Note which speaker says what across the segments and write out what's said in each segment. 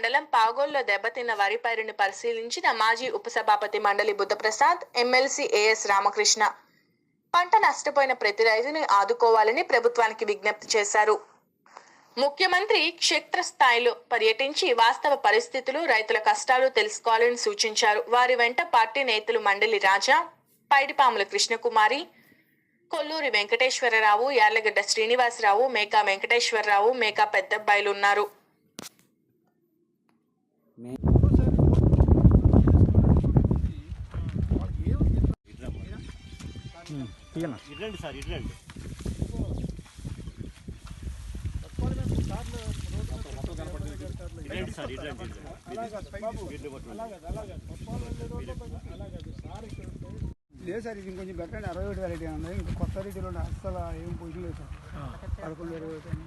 Speaker 1: మండలం పాగోల్లో దెబ్బతిన్న వరి పైరుని పరిశీలించిన మాజీ ఉపసభాపతి మండలి బుద్ధప్రసాద్ ఎమ్మెల్సీ ఏఎస్ రామకృష్ణ. పంట నష్టపోయిన ప్రతి రైతుని ఆదుకోవాలని ప్రభుత్వానికి విజ్ఞప్తి చేశారు. ముఖ్యమంత్రి క్షేత్రస్థాయిలో పర్యటించి వాస్తవ పరిస్థితులు రైతుల కష్టాలు తెలుసుకోవాలని సూచించారు. వారి వెంట పార్టీ నేతలు మండలి రాజా పైడిపాముల కృష్ణకుమారి కొల్లూరి వెంకటేశ్వరరావు యార్లగడ్డ శ్రీనివాసరావు మేకా వెంకటేశ్వరరావు మేకా పెద్దబ్బాయిలు ఉన్నారు.
Speaker 2: ఇట్లండి సార్ ఇట్లండి ఇట్లండి సార్ ఇట్లండి
Speaker 3: లేదు సార్ ఇది ఇంకొంచెం బెటర్. అరవై ఒకటి వెరైటీ ఉంది? ఇంకా కొత్త రీతిలో ఉండే అస్సలు ఏం పొజిషన్ లేదు సార్. పదకొండు ఇరవై ఒకటి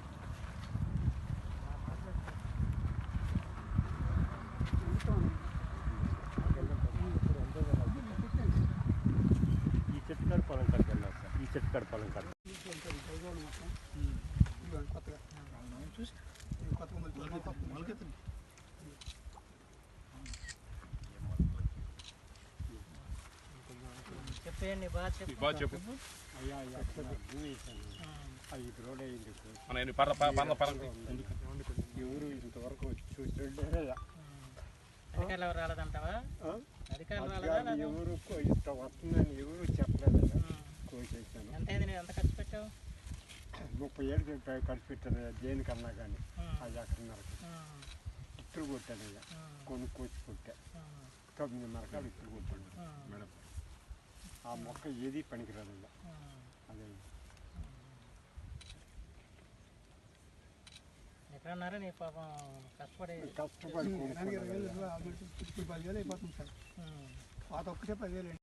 Speaker 2: చెట్టు కాడ పొలం కాడ.
Speaker 4: చెప్పేయండి బాగా చెప్పు.
Speaker 5: బాగా చెప్పు.
Speaker 2: అయ్యా ఎక్కడ భూమి వేసాను అది ఇప్పుడు రోడ్ అయింది
Speaker 5: మన ఎన్ని పర్ల పర్ల పర్ల
Speaker 2: ఎవరు ఇంతవరకు
Speaker 4: అధికారులు ఎవరు రాలేదంటావా? అధికారులు రాలేదా లేదా?
Speaker 2: ఎవరు? ఇంత వస్తుందని ఎవరు ముప్పై ఏళ్ళు ఖర్చు పెట్టాను దేనికన్నా కానీ ఎక్కడున్నరకు
Speaker 4: ఉమ్.
Speaker 2: ఇత్తులు కొట్టాను అయ్యా
Speaker 4: ఉమ్.
Speaker 2: కొనుక్కొచ్చి కొట్టా. తొమ్మిదిన్నర కాదు ఇత్తులు కొట్టాను. మేడం ఆ మొక్క ఏది పనికిరాదు
Speaker 4: ఉమ్.
Speaker 2: అదే
Speaker 4: ఎక్కడ ఉన్నారు నీ పాపం కష్టపడి
Speaker 2: కష్టపడి.
Speaker 3: పాత ఒక్కటే పదివేలు